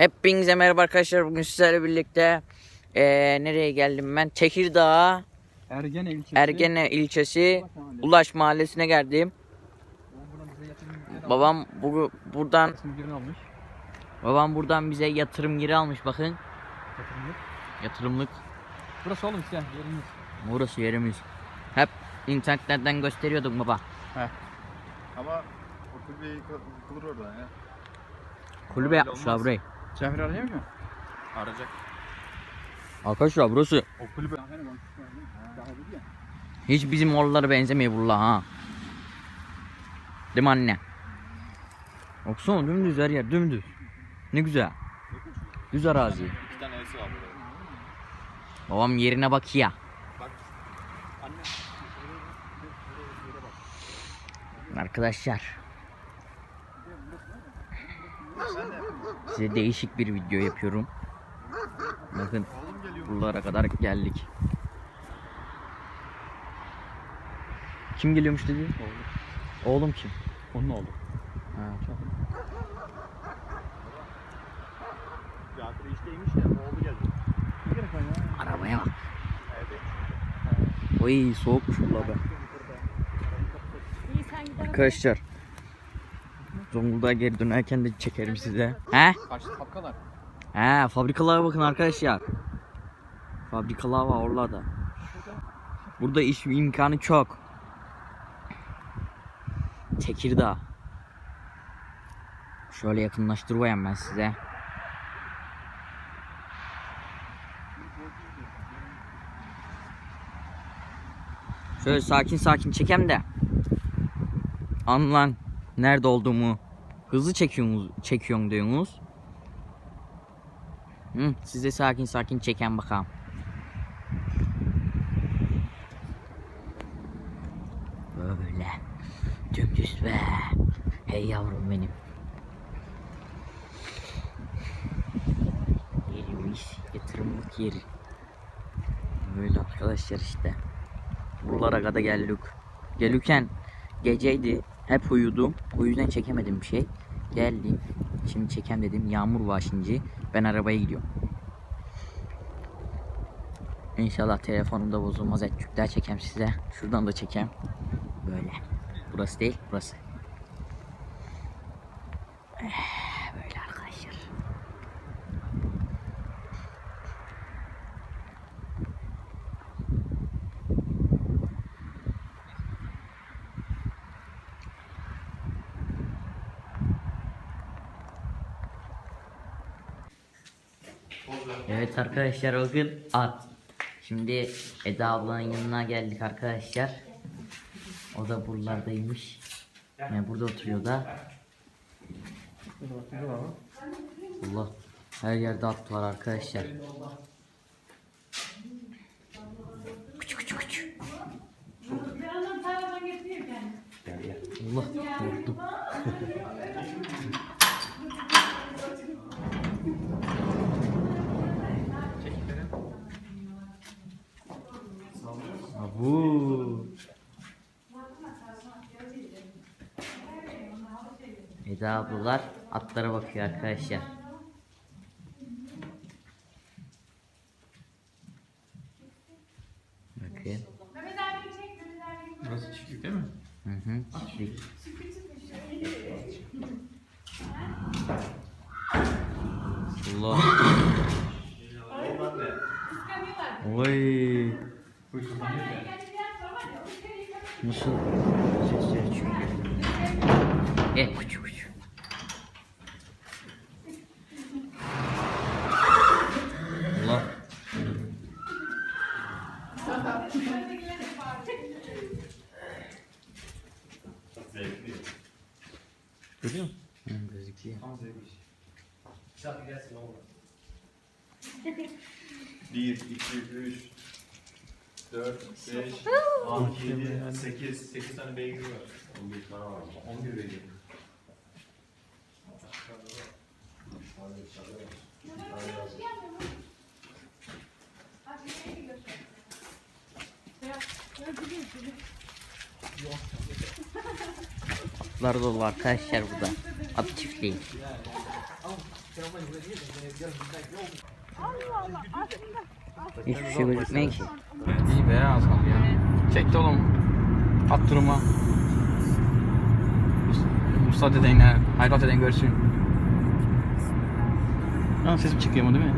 Hepinize merhaba arkadaşlar. Bugün sizlerle birlikte eee, nereye geldim ben? Tekirdağ Ergene ilçesi. Ergene ilçesi Ulaş Mahallesi. Ulaş Mahallesi'ne geldim. Babam bu, buradan almış. babam buradan bize yatırım yeri almış bakın. Yatırımlık. Yatırımlık. Burası oğlum işte yerimiz. Burası yerimiz. Hep internetlerden gösteriyorduk baba. Ama o yıkılır oradan ya. Kulübe Öyle yapmışlar Cevher arayamıyor mu? Arayacak. Arkadaşlar burası O kulübe. Hiç bizim oralara benzemiyor buralar ha. Değil mi anne? Baksana dümdüz her yer dümdüz. Ne güzel. Düz arazi. İki tane elsi var burada. Babam yerine bak ya. Bak. Anne. Arkadaşlar. Size değişik bir video yapıyorum. Bakın Oğlum buralara kadar geldik. Kim geliyormuş dedi? Oğlum kim? Onun oldu. Ha. Teatro işteymiş ya. Oğlu geldi. Ne gerek var ya? Arabaya bak. Evet. Oy soğukmuş be. Arkadaşlar. Zonguldak'a geri dönerken de çekerim size. He? Karşı tapkalar. He fabrikalara bakın arkadaşlar. Fabrikalar var oralarda. Burada iş imkanı çok. Tekirdağ. Şöyle yakınlaştırayım ben size. Şöyle sakin sakin çekem de. Anlan nerede olduğumu. Hızlı çekiyorsunuz, çekiyorsun diyorsunuz. Hı, siz de sakin sakin çeken bakalım. Böyle. Dümdüz be. Hey yavrum benim. Yerimiz yatırımlık yeri. Böyle arkadaşlar işte. Buralara kadar geldik. Gelirken geceydi. Hep uyudum. O yüzden çekemedim bir şey. Geldim. Şimdi çekem dedim. Yağmur var şimdi. Ben arabaya gidiyorum. İnşallah telefonumda bozulmaz. Etçükler çekem size. Şuradan da çekem. Böyle. Burası değil, burası. Eh, Böyle arkadaşlar. Evet arkadaşlar gün at. Şimdi Eda ablanın yanına geldik arkadaşlar. O da buralardaymış. Yani burada oturuyor da. Allah her yerde at var arkadaşlar. Küçük küçük küçük. Allah korktum. Abu. Eda ablalar atlara bakıyor arkadaşlar. Bakın. Burası çiftlik değil mi? Hı hı. Çiftlik. Allah. Oy. Nasıl sesler çıkıyor? Eh kuçu kuçu. Allah. Görüyor musun? Hı, gözüküyor. Bir, iki, üç, dört, beş, altı, yedi, sekiz. Sekiz tane beygir var. On bir tane var. On bir beygir. Atlar dolu arkadaşlar burada. At çiftliği. Hiçbir şey gözükmüyor ki. İyi be kaldı ya. Çekti oğlum. At duruma. Musa deden ya. Hayrat deden görsün. Aa sesim çıkıyor mu değil mi?